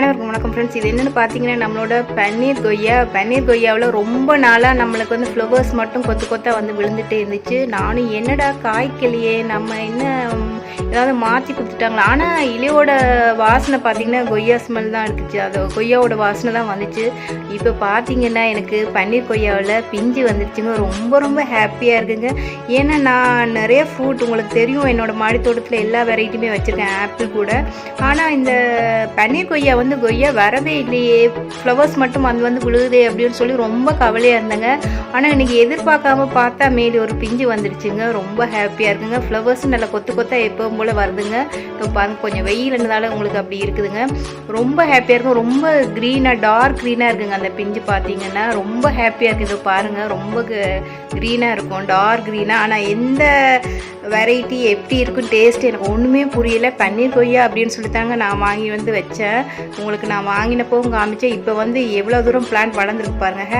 அனைவருக்கும் வணக்கம் ஃப்ரெண்ட்ஸ் இது என்னென்னு பார்த்தீங்கன்னா நம்மளோட பன்னீர் கொய்யா. பன்னீர் கொய்யாவில் ரொம்ப நாளாக நம்மளுக்கு வந்து ஃப்ளவர்ஸ் மட்டும் கொத்து கொத்தாக வந்து விழுந்துகிட்டே இருந்துச்சு. நானும் என்னடா காய்க்கலையே நம்ம என்ன ஏதாவது மாற்றி கொடுத்துட்டாங்களா? ஆனால் இலையோட வாசனை பார்த்தீங்கன்னா கொய்யா ஸ்மெல் தான் இருந்துச்சு அது கொய்யாவோட வாசனை தான் வந்துச்சு. இப்போ பார்த்தீங்கன்னா எனக்கு பன்னீர் கொய்யாவில் பிஞ்சு வந்துருச்சுங்க. ரொம்ப ரொம்ப ஹாப்பியாக இருக்குங்க. ஏன்னா நான் நிறைய ஃப்ரூட் உங்களுக்கு தெரியும். என்னோடய மாடி தோட்டத்தில் எல்லா வெரைட்டியுமே வச்சுருக்கேன். ஆப்பிள் கூட. ஆனால் இந்த பன்னீர் கொய்யா வந்து கொய்யா வரவே இல்லையே. ஃப்ளவர்ஸ் மட்டும் வந்து வந்து விழுகுதே அப்படின்னு சொல்லி ரொம்ப கவலையாக இருந்தேங்க. ஆனால் இன்னைக்கு எதிர்பார்க்காம பார்த்தா மேலே ஒரு பிஞ்சு வந்துடுச்சுங்க ரொம்ப ஹாப்பியாக இருக்குங்க. ஃப்ளவர்ஸ் நல்லா கொத்து கொத்தா எப்பவும் போல் வருதுங்க. இப்போ பாருங்க கொஞ்சம் வெயில்ன்றதால உங்களுக்கு அப்படி இருக்குதுங்க. ரொம்ப ஹாப்பியாக இருக்கும் ரொம்ப க்ரீனாக டார்க் க்ரீனாக இருக்குங்க அந்த பிஞ்சு பார்த்தீங்கன்னா. ரொம்ப ஹாப்பியாக இருக்குது பாருங்கள் ரொம்ப க்ரீனாக இருக்கும். டார்க் க்ரீனாக ஆனால் எந்த வெரைட்டி எப்படி இருக்கும் டேஸ்ட் எனக்கு ஒன்றுமே புரியல. பன்னீர் கொய்யா அப்படின்னு சொல்லித்தாங்க நான் வாங்கி வந்து வச்சேன். உங்களுக்கு நான் வாங்கினப்பவும் காமிச்சேன். இப்போ வந்து எவ்வளோ தூரம் பிளான் வளர்ந்துருக்கு பாருங்கள்